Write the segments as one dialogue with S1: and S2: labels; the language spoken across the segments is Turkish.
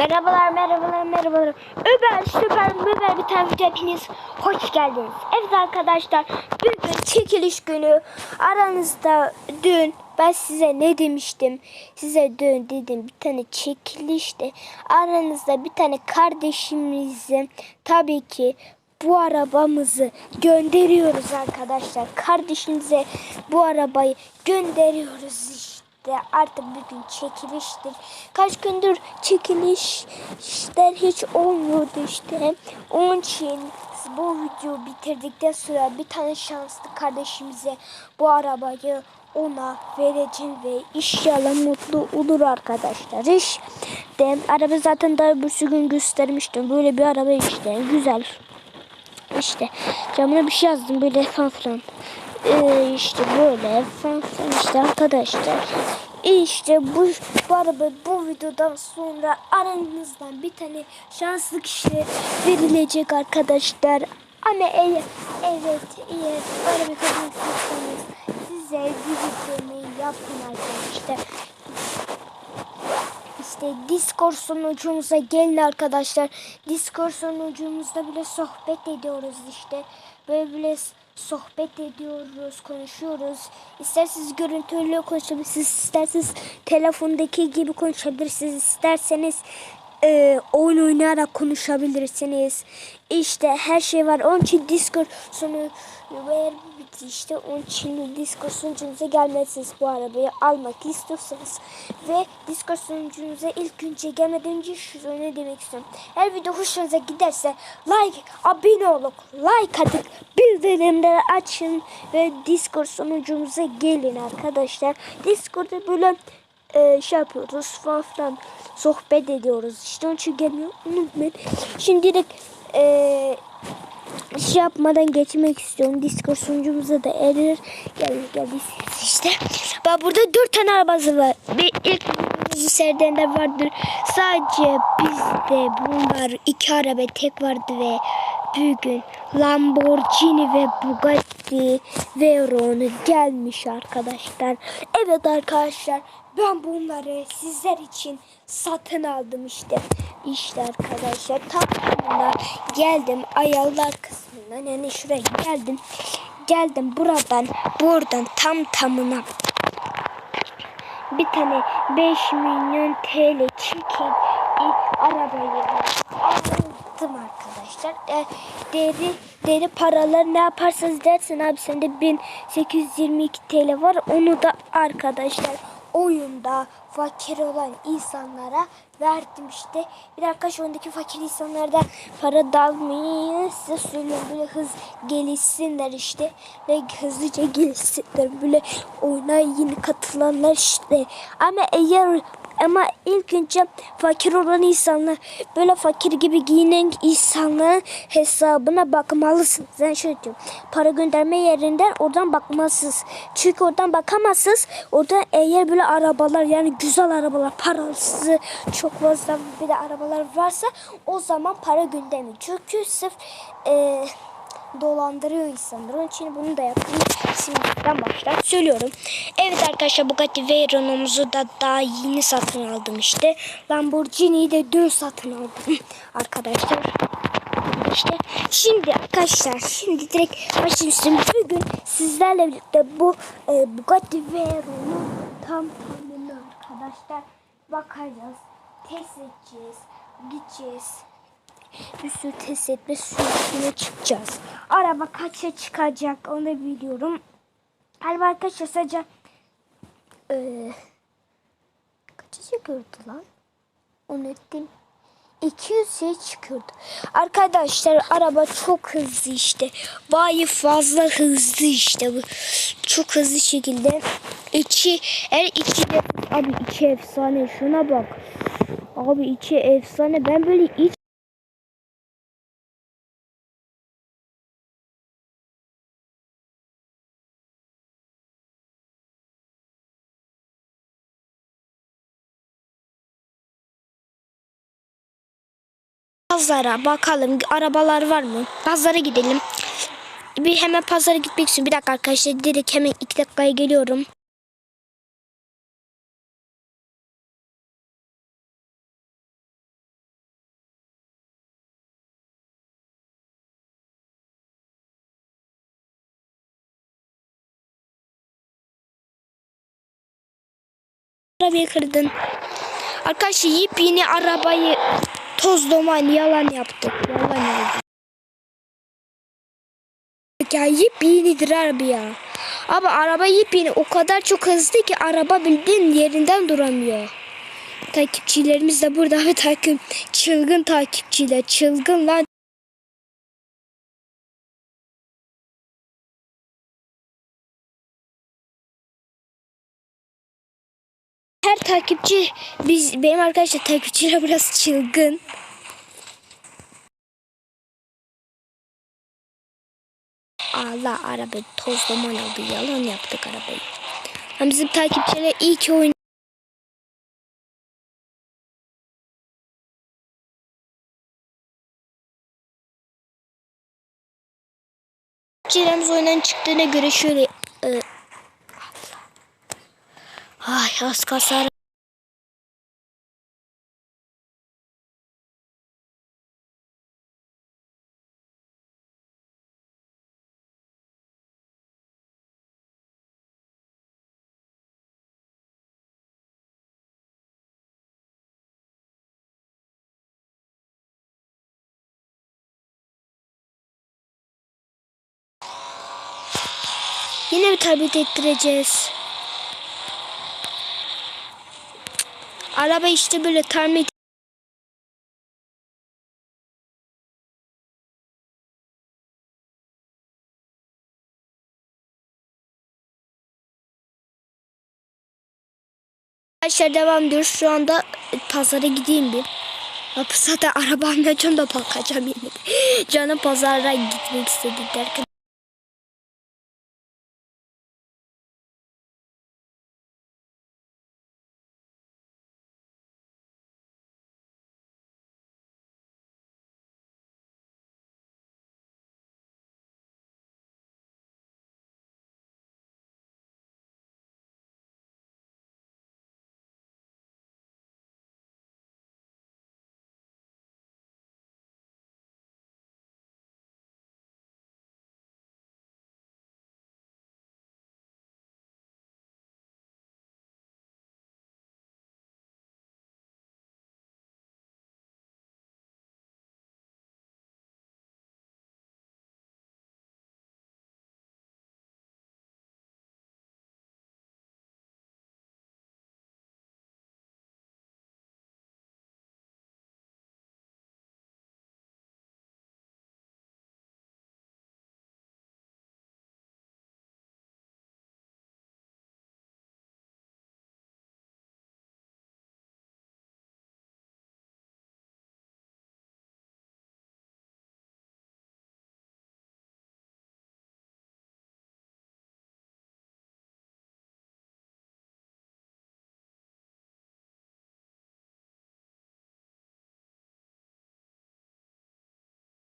S1: Merhabalar, merhabalar, merhabalar. Öber, süper, müber bir tane hepiniz hoş geldiniz. Evet arkadaşlar, bugün çekiliş günü. Aranızda dün ben size ne demiştim? Size dün dedim bir tane çekilişte. Aranızda bir tane kardeşimizin tabii ki bu arabamızı gönderiyoruz arkadaşlar. Kardeşinize bu arabayı gönderiyoruz işte artık bugün çekiliştir. Kaç gündür çekilişler hiç olmuyordu işte. Onun için bu videoyu bitirdikten sonra bir tane şanslı kardeşimize bu arabayı ona vereceğim ve inşallah mutlu olur arkadaşlar. İşte araba zaten daha bir gün göstermiştim. Böyle bir araba işte güzel. İşte camına bir şey yazdım böyle falan filan. Ee, işte böyle filan işte arkadaşlar. İşte bu, bu araba bu videodan sonra aranızdan bir tane şanslı kişi verilecek arkadaşlar. Ama eğer evet eğer kazanmak istiyorsanız size bir deneyi yapın arkadaşlar. İşte Discord sunucumuza gelin arkadaşlar. Discord sunucumuzda bile sohbet ediyoruz işte. Böyle bile sohbet ediyoruz, konuşuyoruz. İsterseniz görüntülü konuşabilirsiniz, isterseniz telefondaki gibi konuşabilirsiniz, isterseniz e, oyun oynayarak konuşabilirsiniz. İşte her şey var. Onun için Discord sonu ve işte onun için Discord sunucunuza gelmezsiniz bu arabayı almak istiyorsanız ve Discord sunucunuza ilk önce gelmeden önce şu ne demek istiyorum. Eğer video hoşunuza giderse like, abone olun, like atın, bildirimleri açın ve Discord sunucumuza gelin arkadaşlar. Discord'da böyle e, şey yapıyoruz falan sohbet ediyoruz. İşte onun için gelmiyor unutmayın. Şimdi direkt e, şey yapmadan geçmek istiyorum. Discord sunucumuza da erir. Gel gel işte. Ben burada dört tane arabası var. Bir ilk serdenler vardır. Sadece bizde bunlar iki araba tek vardı ve bugün Lamborghini ve Bugatti Veyron gelmiş arkadaşlar. Evet arkadaşlar ben bunları sizler için satın aldım işte. İşte arkadaşlar tam geldim ayarlar kısmından yani şuraya geldim. Geldim buradan buradan tam tamına bir tane 5 milyon TL çekin arabayı aldım arkadaşlar. E, deri deri paralar ne yaparsanız dersin abi sende 1822 TL var. Onu da arkadaşlar oyunda fakir olan insanlara verdim işte. Bir arkadaş oyundaki fakir insanlardan para dalmayın size söylüyorum. Böyle hız gelişsinler işte. Ve hızlıca gelişsinler. Böyle oyuna yeni katılanlar işte. Ama eğer ama ilk önce fakir olan insanlar böyle fakir gibi giyinen insanların hesabına bakmalısınız. Ben şöyle diyorum. Para gönderme yerinden oradan bakmalısınız. Çünkü oradan bakamazsınız. Orada eğer böyle arabalar yani güzel arabalar parası çok fazla bir de arabalar varsa o zaman para göndermeyin. Çünkü sırf eee dolandırıyor insanları. Onun için bunu da yapın. Şimdiden başlar söylüyorum. Evet arkadaşlar Bugatti Veyron'umuzu da daha yeni satın aldım işte. Lamborghini'yi de dün satın aldım arkadaşlar. İşte şimdi arkadaşlar şimdi direkt başlayalım. Bugün sizlerle birlikte bu e, Bugatti Veyron'u tam arkadaşlar bakacağız. Test edeceğiz. Gideceğiz. Bir sürü test etme süresine çıkacağız. Araba kaça çıkacak onu biliyorum. Galiba arkadaşlar sadece ee, kaça çıkıyordu lan? Unuttum. 200'ye şey çıkıyordu. Arkadaşlar araba çok hızlı işte. Bayi fazla hızlı işte bu. Çok hızlı şekilde. İçi, her iki abi iki efsane şuna bak. Abi iki efsane. Ben böyle iç Pazara bakalım arabalar var mı? Pazara gidelim. Bir hemen pazara gitmek için bir dakika arkadaşlar direkt hemen iki dakikaya geliyorum. Arabayı kırdın. Arkadaşlar yepyeni arabayı toz duman yalan yaptık. Yalan oldu. Ya yepyenidir araba ya. Abi araba yepyeni o kadar çok hızlı ki araba bildiğin yerinden duramıyor. Takipçilerimiz de burada ve takip çılgın takipçiler çılgın lan. Takipçi biz benim arkadaşlar takipçiler biraz çılgın. Allah araba toz duman oldu yalan yaptık arabayı. Ama bizim takipçiler iyi ki oyun Takipçilerimiz oyundan çıktığına göre şöyle e, Ay az kasar. Yine bir tablet ettireceğiz. Araba işte böyle tamir Arkadaşlar devam ediyoruz. Şu anda pazara gideyim bir. Zaten arabamla can da bakacağım yine. Canım pazara gitmek istedi derken.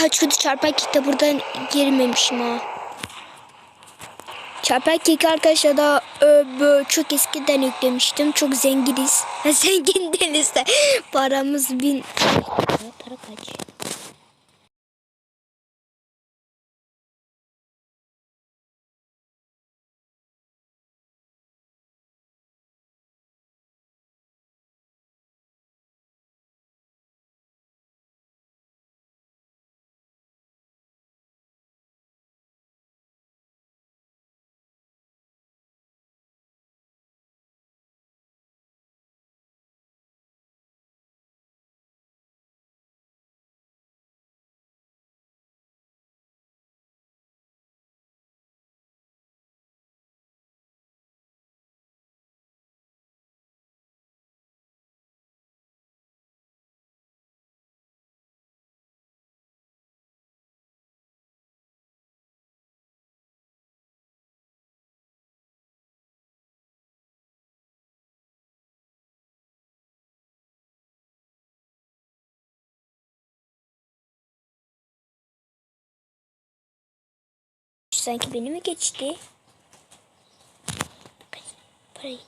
S1: Kaç kötü çarpar kekte buradan girmemişim ha. Çarpar keki arkadaşlar da çok eskiden yüklemiştim. Çok zenginiz. Zengin değiliz de paramız bin. Para kaç? Sanki beni mi geçti? Parayı.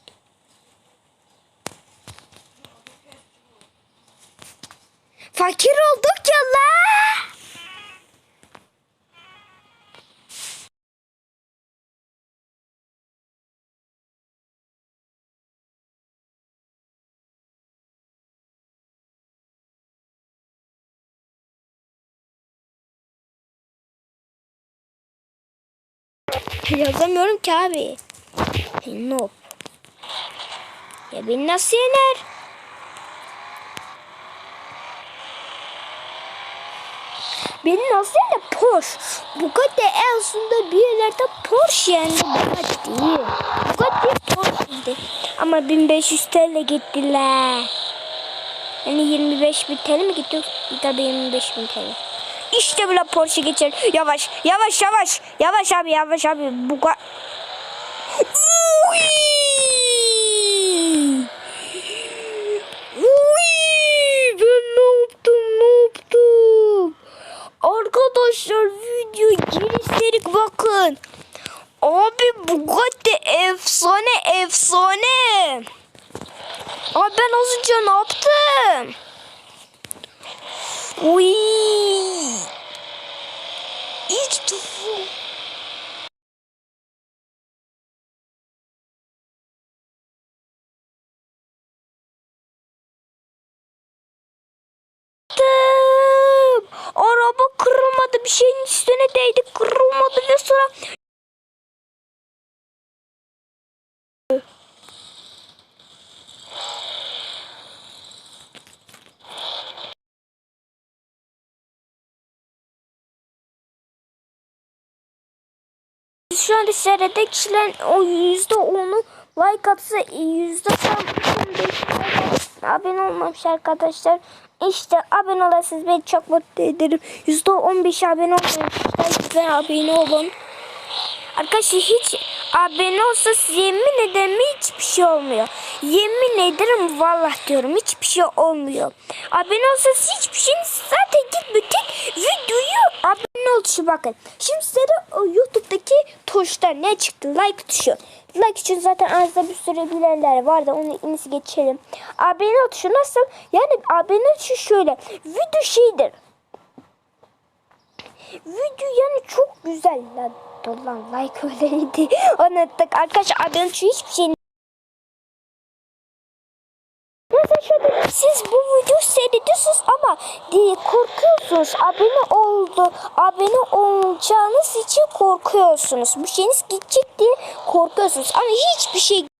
S1: Fakir olduk ya la. Yazamıyorum ki abi. Noob. Ya beni nasıl yener? Beni nasıl yener? Porsche. Bugatti en sonunda bir yerlerde Porsche yendi. Bugatti. Bugatti Porsche'ydi. Ama 1500 TL gittiler. Yani 25 bin TL mi gitti? Tabii 25 bin TL. İşte bile Porsche geçer. Yavaş, yavaş, yavaş. Yavaş abi, yavaş abi. Buga... Uy! Uy! Ben ne yaptım, ne yaptım? Arkadaşlar video geri bakın. Abi Bugatti efsane efsane. Abi ben az önce ne yaptım? Uy. İlk defa. Yaptım. Araba kırılmadı. Bir şeyin üstüne değdi. Kırılmadı ve sonra şu an dışarıda kişilerin o yüzde onu like atsa yüzde abone olmamış arkadaşlar. İşte abone olasınız beni çok mutlu ederim. Yüzde on beş abone olmamışlar. Lütfen abone olun. Arkadaşlar hiç abone olsa yemin ederim hiçbir şey olmuyor. Yemin ederim vallahi diyorum hiçbir şey olmuyor. Abone olsa hiçbir şey zaten git bütün videoyu abone tuşu bakın. Şimdi size o YouTube'daki tuşlar ne çıktı? Like tuşu. Like için zaten aranızda bir sürü bilenler var da onu en iyisi geçelim. Abone tuşu nasıl? Yani abone tuşu şöyle. Video şeydir video yani çok güzel lan. Dur lan like öyleydi. Unuttuk. Arkadaşlar abone şu hiçbir şey Mesela şöyle siz bu seyrediyorsunuz ama korkuyorsunuz. Abone oldu. Abone olacağınız için korkuyorsunuz. Bu şeyiniz gidecek diye korkuyorsunuz. Ama hiçbir şey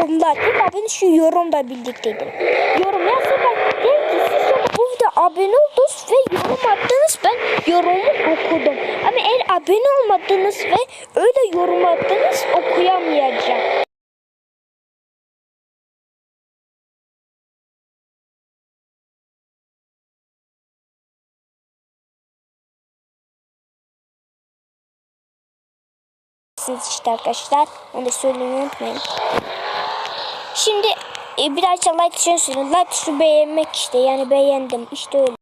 S1: yorumlar tek abone şu yorumla birlikteydim yorum yazsa ben derim ki siz sonra bu videoya abone oldunuz ve yorum attınız ben yorumu okudum ama eğer abone olmadınız ve öyle yorum attınız okuyamayacağım siz işte arkadaşlar. Onu da söylemeyi unutmayın. Şimdi e, biraz da like tuşuna sürün. Like tuşu beğenmek işte. Yani beğendim. İşte öyle.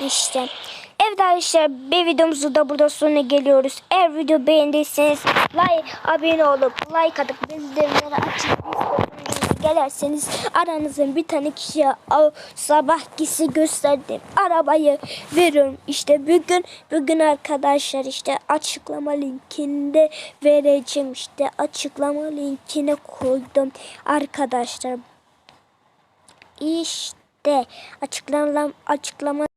S1: İşte. Evet arkadaşlar bir videomuzu da burada sonuna geliyoruz. Eğer video beğendiyseniz like, abone olup like atıp bildirimleri açıp gelirseniz aranızın bir tane kişiye o sabah kişi gösterdim. Arabayı veriyorum. İşte bugün bugün arkadaşlar işte açıklama linkinde vereceğim. İşte açıklama linkine koydum arkadaşlar. İşte açıklama açıklama